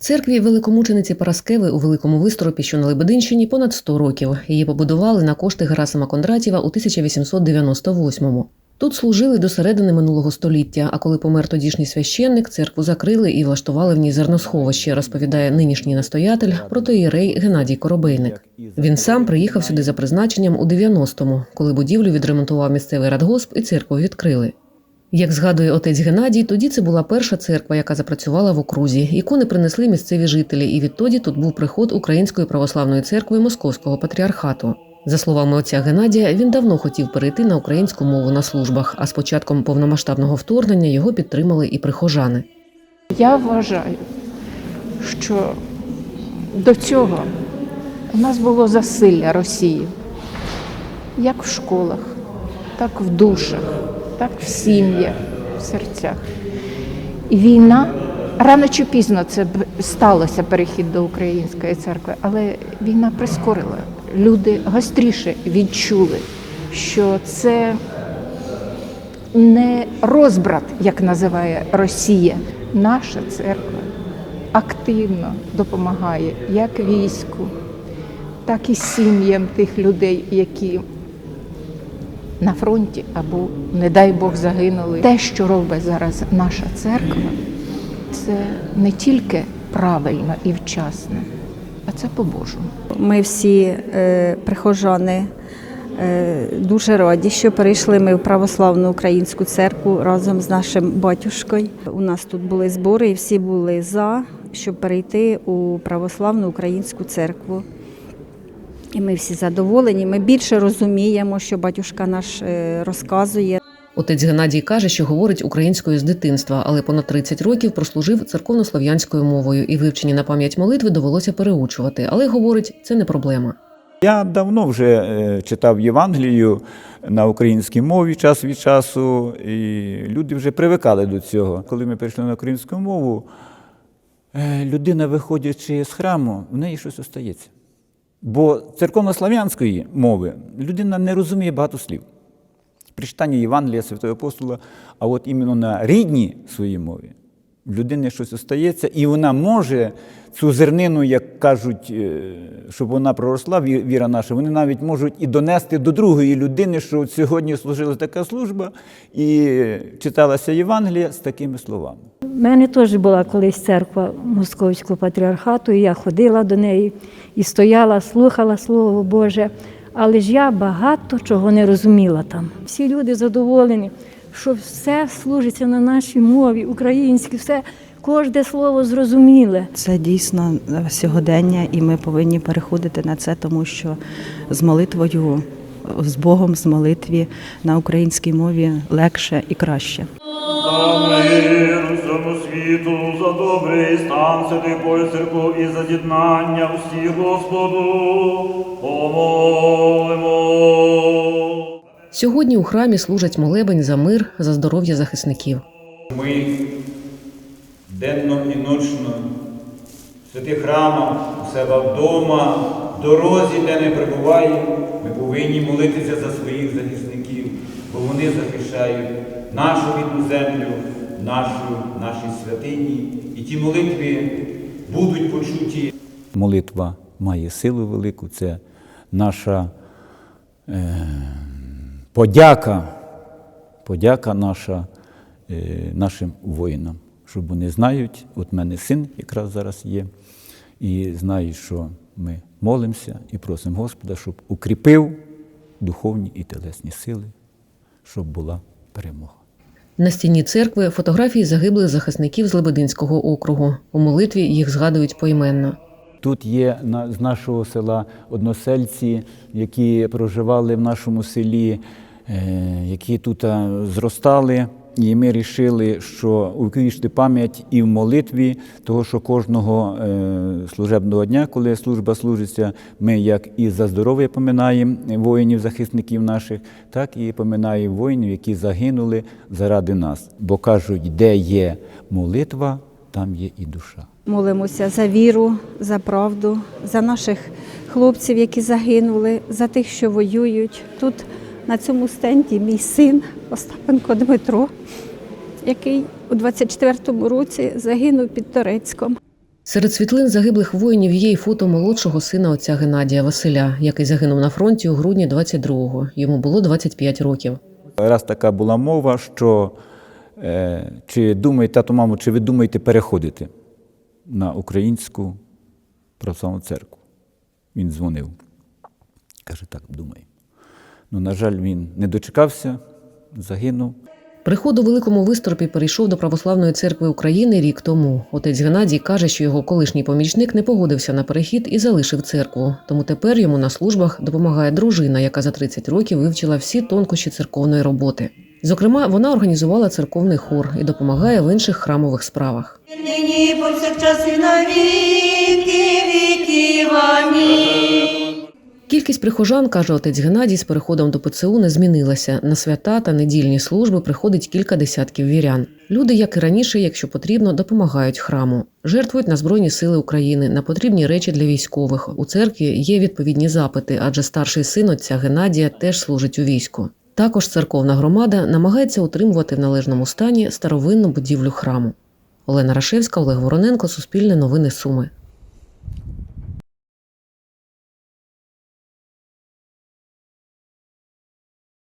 Церкві великомучениці Параскеви у Великому Вистропі, що на Лебединщині, понад 100 років. Її побудували на кошти Герасима Кондратєва у 1898-му. Тут служили до середини минулого століття. А коли помер тодішній священник, церкву закрили і влаштували в ній зерносховище, розповідає нинішній настоятель протоїрей Геннадій Коробейник. Він сам приїхав сюди за призначенням у 90-му, коли будівлю відремонтував місцевий радгосп і церкву відкрили. Як згадує отець Геннадій, тоді це була перша церква, яка запрацювала в окрузі. Ікони принесли місцеві жителі, і відтоді тут був приход Української православної церкви Московського патріархату. За словами отця Геннадія, він давно хотів перейти на українську мову на службах, а з початком повномасштабного вторгнення його підтримали і прихожани. Я вважаю, що до цього у нас було засилля Росії, як в школах, так в душах, так в сім'ях, в серцях. І війна рано чи пізно це сталося перехід до української церкви, але війна прискорила. Люди гостріше відчули, що це не розбрат, як називає Росія. Наша церква активно допомагає як війську, так і сім'ям тих людей, які на фронті або, не дай Бог, загинули. Те, що робить зараз наша церква, це не тільки правильно і вчасно, а це по-божому. Ми всі е, прихожани е, дуже раді, що перейшли ми в православну українську церкву разом з нашим батюшкою. У нас тут були збори, і всі були за, щоб перейти у православну українську церкву. І ми всі задоволені. Ми більше розуміємо, що батюшка наш е, розказує. Отець Геннадій каже, що говорить українською з дитинства, але понад 30 років прослужив церковнослов'янською мовою, і вивчені на пам'ять молитви довелося переучувати. Але говорить, це не проблема. Я давно вже е, читав Євангелію на українській мові час від часу, і люди вже привикали до цього. Коли ми перейшли на українську мову, е, людина, виходячи з храму, в неї щось остається. Бо церковнослав'янської мови людина не розуміє багато слів. При читанні Євангелія Святого Апостола, а от іменно на рідній своїй мові людини щось остається, і вона може цю зернину, як кажуть, е, щоб вона проросла, віра наша, вони навіть можуть і донести до другої людини, що сьогодні служила така служба і читалася Євангелія з такими словами. У мене теж була колись церква Московського патріархату, і я ходила до неї і стояла, слухала Слово Боже. Але ж я багато чого не розуміла там. Всі люди задоволені, що все служиться на нашій мові, українській, все, кожне слово зрозуміле. Це дійсно е, сьогодення, і ми повинні переходити на це, тому що з молитвою, з Богом, з молитві на українській мові легше і краще. За всьому світу, за добрий стан святих церков і за з'єднання всіх Господу помолимо. Сьогодні у храмі служать молебень за мир, за здоров'я захисників. Ми денно і ночно в святих храмах, у себе вдома, в дорозі, де не перебуваємо, ми повинні молитися за своїх захисників, бо вони захищають нашу рідну землю, нашу, наші святині. І ті молитви будуть почуті. Молитва має силу велику, це наша е, подяка, подяка наша е, нашим воїнам, щоб вони знають, от в мене син якраз зараз є, і знають, що ми молимося і просимо Господа, щоб укріпив духовні і телесні сили, щоб була перемога. На стіні церкви фотографії загиблих захисників з Лебединського округу. У молитві їх згадують поіменно. Тут є з нашого села односельці, які проживали в нашому селі, які тут зростали. І ми вирішили, що увіковічити пам'ять і в молитві, того, що кожного е, служебного дня, коли служба служиться, ми як і за здоров'я поминаємо воїнів, захисників наших, так і поминаємо воїнів, які загинули заради нас. Бо кажуть, де є молитва, там є і душа. Молимося за віру, за правду, за наших хлопців, які загинули, за тих, що воюють. Тут на цьому стенді мій син Остапенко Дмитро, який у 24-му році загинув під Торецьком. Серед світлин загиблих воїнів є й фото молодшого сина отця Геннадія Василя, який загинув на фронті у грудні 22-го. Йому було 25 років. Раз така була мова, що е, чи думаєте, тато, мамо, чи ви думаєте переходити на українську православну церкву? Він дзвонив. Каже, так, думаю. Ну, на жаль, він не дочекався, загинув. Приход у Великому Вистропі перейшов до Православної церкви України рік тому. Отець Геннадій каже, що його колишній помічник не погодився на перехід і залишив церкву. Тому тепер йому на службах допомагає дружина, яка за 30 років вивчила всі тонкощі церковної роботи. Зокрема, вона організувала церковний хор і допомагає в інших храмових справах. нині повсякчас і на віки. Кількість прихожан, каже отець Геннадій, з переходом до ПЦУ не змінилася. На свята та недільні служби приходить кілька десятків вірян. Люди, як і раніше, якщо потрібно, допомагають храму. Жертвують на Збройні Сили України, на потрібні речі для військових. У церкві є відповідні запити, адже старший син отця Геннадія теж служить у війську. Також церковна громада намагається утримувати в належному стані старовинну будівлю храму. Олена Рашевська, Олег Вороненко, Суспільне новини Суми.